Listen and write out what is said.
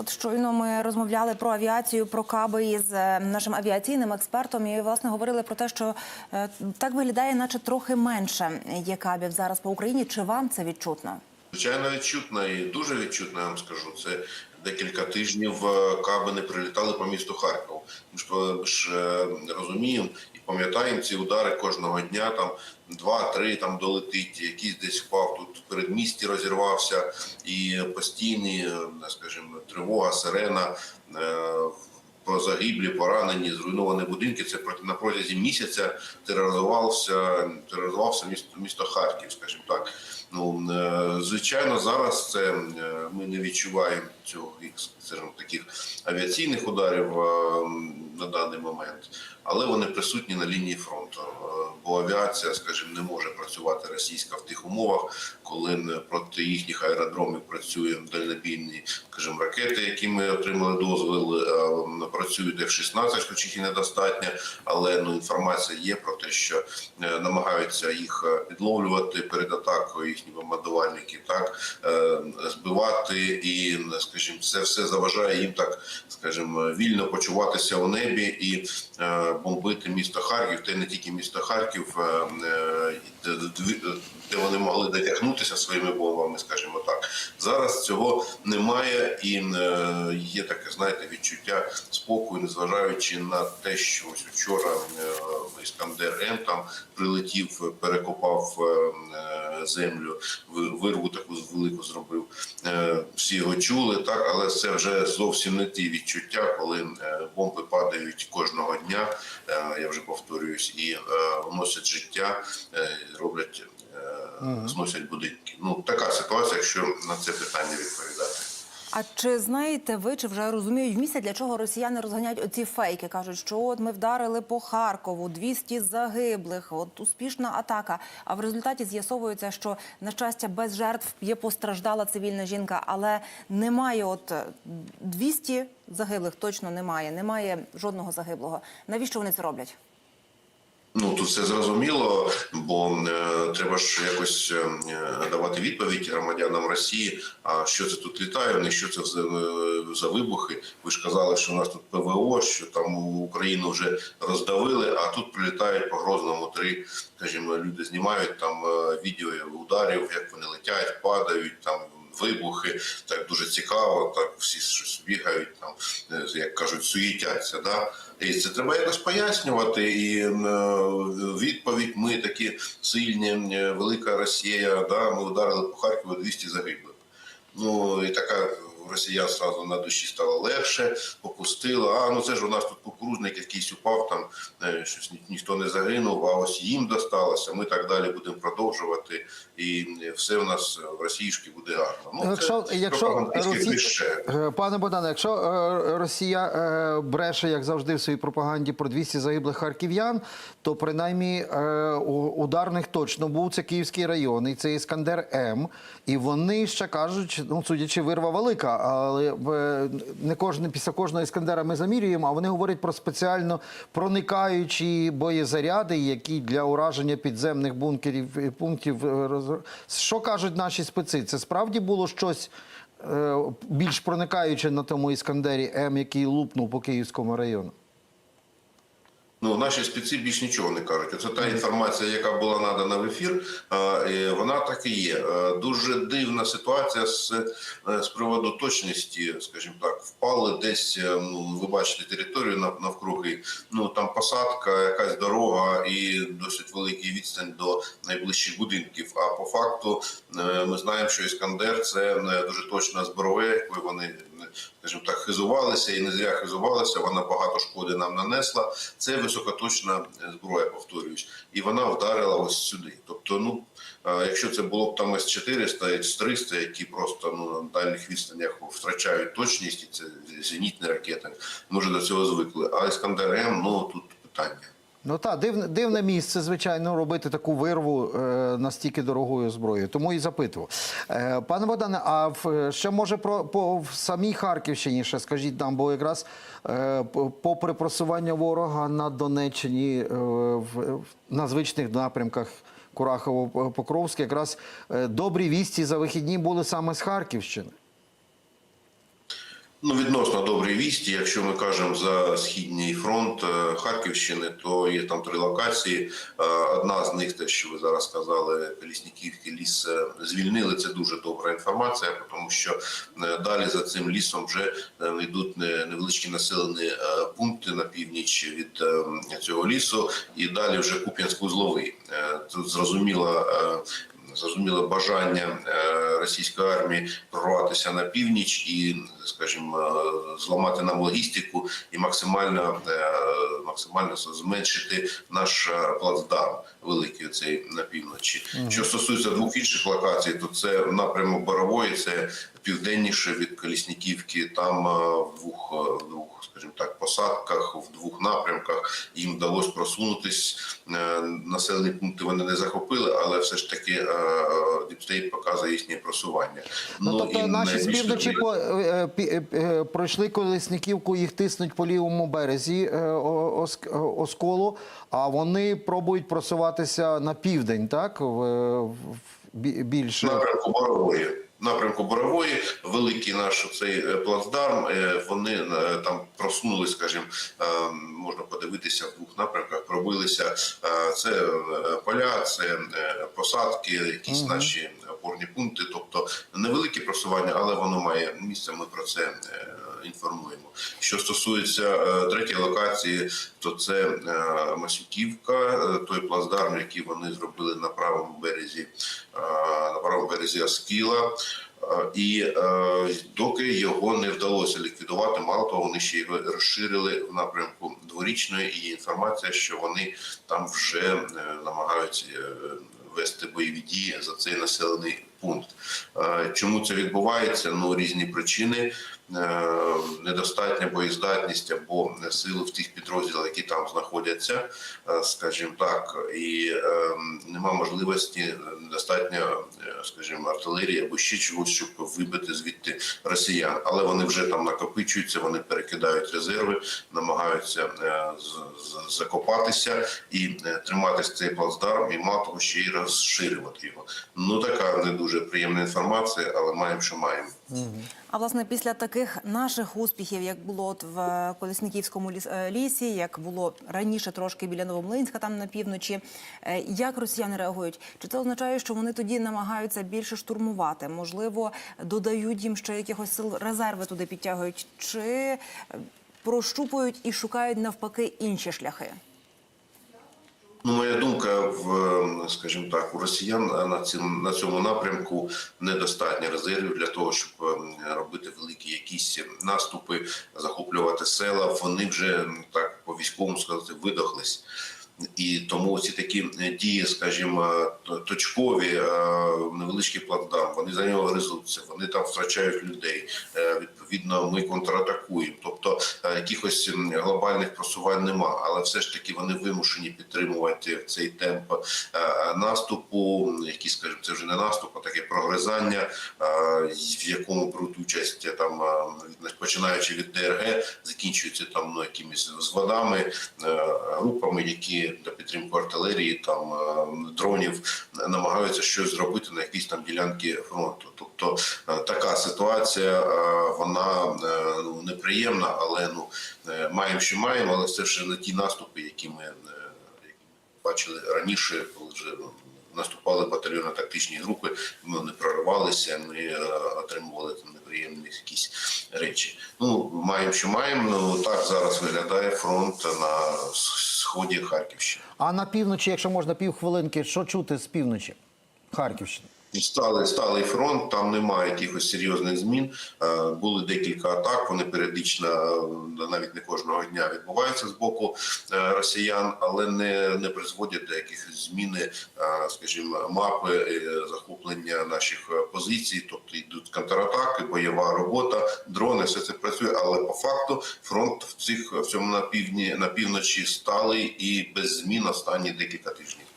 От щойно ми розмовляли про авіацію, про каби із е, нашим авіаційним експертом, і власне говорили про те, що е, так виглядає, наче трохи менше є кабів зараз по Україні. Чи вам це відчутно? Звичайно, відчутно і дуже відчутно, я вам скажу. Це декілька тижнів е, каби не прилітали по місту Харків. Ми ж, е, е, розуміємо і пам'ятаємо ці удари кожного дня. Там два-три там долетить, якийсь десь впав тут передмісті, розірвався, і постійні, скажімо, тривога, сирена. Про загиблі, поранені, зруйновані будинки. Це на протязі місяця тероризувався, тероризувався місто, місто Харків, скажімо так. Ну е, звичайно, зараз це е, ми не відчуваємо цього скажімо, таких авіаційних ударів е, на даний момент, але вони присутні на лінії фронту. Бо авіація, скажімо, не може працювати російська в тих умовах, коли проти їхніх аеродромів працює дальнобійні, скажімо, ракети, які ми отримали дозвіл, е, працюють F-16, хоч їх і недостатньо, але ну інформація є про те, що е, намагаються їх е, підловлювати перед атакою, їхні бомбардувальники, так е, збивати, і скажімо, це все заважає їм так, скажімо, вільно почуватися у небі і бомбити місто Харків, та й не тільки місто Харків, де, вони могли дотягнутися своїми бомбами, скажімо так. Зараз цього немає, і є таке, знаєте, відчуття спокою, незважаючи на те, що ось вчора е, Іскандер М там прилетів, перекопав е, землю, ви- вирву таку велику зробив. Е, Всі його чули, так, але це вже зовсім не ті відчуття, коли е, бомби падають кожного дня. е, Я вже повторююсь, і е, вносять життя, е, роблять, е, зносять будинки. Ну така ситуація, якщо на це питання відповідати. А чи знаєте ви, чи вже розуміють в для чого росіяни розганяють оці фейки? кажуть, що от ми вдарили по Харкову, 200 загиблих, от успішна атака. А в результаті з'ясовується, що на щастя без жертв є постраждала цивільна жінка, але немає от е, 200 загиблих, точно немає. Немає жодного загиблого. Навіщо вони це роблять? Ну тут все зрозуміло, бо е, треба ж якось е, давати відповідь громадянам Росії. А що це тут літає? в що це за, е, за вибухи? Ви ж казали, що у нас тут ПВО, що там Україну вже роздавили, а тут прилітають по Грозному три. Скажімо, люди знімають там е, відео ударів, як вони летять, падають там. Вибухи так дуже цікаво, так всі щось бігають, там е, як кажуть, суїтяться. Да? І це треба якось пояснювати. І е, відповідь: ми такі сильні, е, велика Росія. Да? Ми ударили по Харкову 200 загиблих. Ну і така росіян сразу на душі стало легше, попустило. А ну це ж у нас тут кукурузник якийсь упав, там е, щось ні- ніхто не загинув, а ось їм досталося. Ми так далі будемо продовжувати, і е, все у нас в російській буде гарно. Ну, Якщо- це якщо Росі- Е, Пане Богдане, якщо Росія бреше, як завжди, в своїй пропаганді про 200 загиблих харків'ян, то принаймні у- ударних точно був це Київський район, і це Іскандер М. І вони ще кажуть, ну судячи, вирва велика, але не кожен після кожного іскандера ми замірюємо. А вони говорять про спеціально проникаючі боєзаряди, які для ураження підземних бункерів і пунктів е, що кажуть наші спеці? Це справді було щось е, більш проникаюче на тому іскандері М, який лупнув по Київському району. Ну, наші спеці більш нічого не кажуть. Оце та інформація, яка була надана в ефір, е, вона так і є. Е, Дуже дивна ситуація з, е, з приводу точності, скажімо так, впали десь. Ну, ви бачите територію навкруги. Ну там посадка, якась дорога і досить великий відстань до найближчих будинків. А по факту ми знаємо, що іскандер це дуже точна зброя, якою вони скажімо так, хизувалися і не зря хизувалися. Вона багато шкоди нам нанесла. Це високоточна е, зброя, повторююсь, і вона вдарила ось сюди. Тобто, ну е, якщо це було б там С-400, С-300, які просто ну на дальніх відстанях втрачають точність, і це зенітні ракети, ми вже до цього звикли. А Іскандер М, ну тут питання. Ну так, дивне, дивне місце, звичайно, робити таку вирву е, настільки дорогою зброєю. Тому і запитував. Е, пане Богдане, а в, ще може про по в самій Харківщині ще скажіть нам, бо якраз е, попри просування ворога на Донеччині е, в, в- на звичних напрямках. Курахово-Покровське, якраз е, добрі вісті за вихідні були саме з Харківщини. Ну, відносно добрі вісті. Якщо ми кажемо за східний фронт е, Харківщини, то є там три локації. Е, Одна з них, те, що ви зараз сказали, Колісніківський ліс е, звільнили. Це дуже добра інформація, тому що далі за цим лісом вже йдуть невеличкі населені пункти на північ від цього лісу, і далі вже Куп'янськ-Узловий. Тут зрозуміло. Зрозуміло бажання е, російської армії прорватися на північ і, скажімо, е, зламати нам логістику і максимально е, максимально зменшити наш е, плацдарм великий цей на півночі. Що стосується двох інших локацій, то це напрямок Борової, це південніше від Колісніківки. Там е, в двох, е, двох, скажімо так, посадках, в двох напрямках їм вдалося просунутись. Населені пункти вони не захопили, але все ж таки Діпстейт показує їхнє просування. Ну, тобто і наші з півночі по, пройшли Колесніківку, їх тиснуть по лівому березі О- Осколу, а вони пробують просуватися на південь, так? В, в- більше. напрямку Борової. Напрямку Борової, великий наш цей е, плацдарм. е, Вони е, там просунули, скажімо, е, можна подивитися в двох напрямках. Пробилися е, це е, поля, це е, посадки, якісь наші опорні пункти. Тобто невелике просування, але воно має місце. Ми про це е, інформуємо. Що стосується е, третьої локації, то це е, Масюківка, е, той плацдарм, який вони зробили на правому березі, на правому березі Аскіла. І е, доки його не вдалося ліквідувати, мало того, вони ще його розширили в напрямку дворічної. І є інформація, що вони там вже е, намагаються вести бойові дії за цей населений пункт. Е, Чому це відбувається? Ну різні причини. Е, Недостатня боєздатність або сили в тих підрозділах, які там знаходяться, е, скажімо так, і е, нема можливості недостатньо, скажімо, артилерії або ще чогось, щоб вибити звідти росіян. Але вони вже там накопичуються, вони перекидають резерви, намагаються закопатися і триматись цей плацдарм, і того, ще й розширювати його. Ну така не дуже приємна інформація, але маємо, що маємо. А власне, після таких наших успіхів, як було от в е, Колісніківському ліс- е, лісі, як було раніше трошки біля Новомлинська, там на півночі, е, як росіяни реагують? Чи це означає, що вони тоді намагаються більше штурмувати? Можливо, додають їм ще якихось сил резерви туди підтягують, чи прощупують і шукають навпаки інші шляхи? Ну, моя думка, в скажімо так, у росіян на цим на цьому напрямку недостатньо резервів для того, щоб ем, робити великі якісь наступи, захоплювати села. Вони вже так по військовому сказати видохлись. І тому ці такі е, дії, скажімо, точкові, е, невеличкі плацдарм, вони за нього гризуться, вони там втрачають людей. Е, Відповідно, ми контратакуємо. Тобто е, якихось глобальних просувань нема, але все ж таки вони вимушені підтримувати цей темп е, наступу, який, скажімо, це вже не наступ, а таке прогризання, е, в якому беруть участь е, там, е, починаючи від ДРГ, закінчується там ну, якимись зводами, е, групами, які для підтримку артилерії, там е, дронів намагаються щось зробити на якісь там ділянки фронту. Тобто е, така ситуація, е, вона ну, неприємна, але ну маємо, що маємо, але це вже не ті наступи, які ми, бачили раніше, коли вже наступали батальйони тактичні групи, ми не проривалися, ми е, отримували там неприємні якісь речі. Ну, маємо, що маємо. Ну, так зараз виглядає фронт на сході Харківщини. А на півночі, якщо можна півхвилинки, що чути з півночі Харківщини? Сталий сталий фронт, там немає якихось серйозних змін. Е, Були декілька атак. Вони періодично е, навіть не кожного дня відбуваються з боку е, росіян, але не, не призводять до якихось зміни, е, скажімо, мапи захоплення наших позицій. Тобто йдуть контратаки, бойова робота, дрони, все це працює. Але по факту фронт в цих в цьому на півдні на півночі сталий і без змін останні декілька тижнів.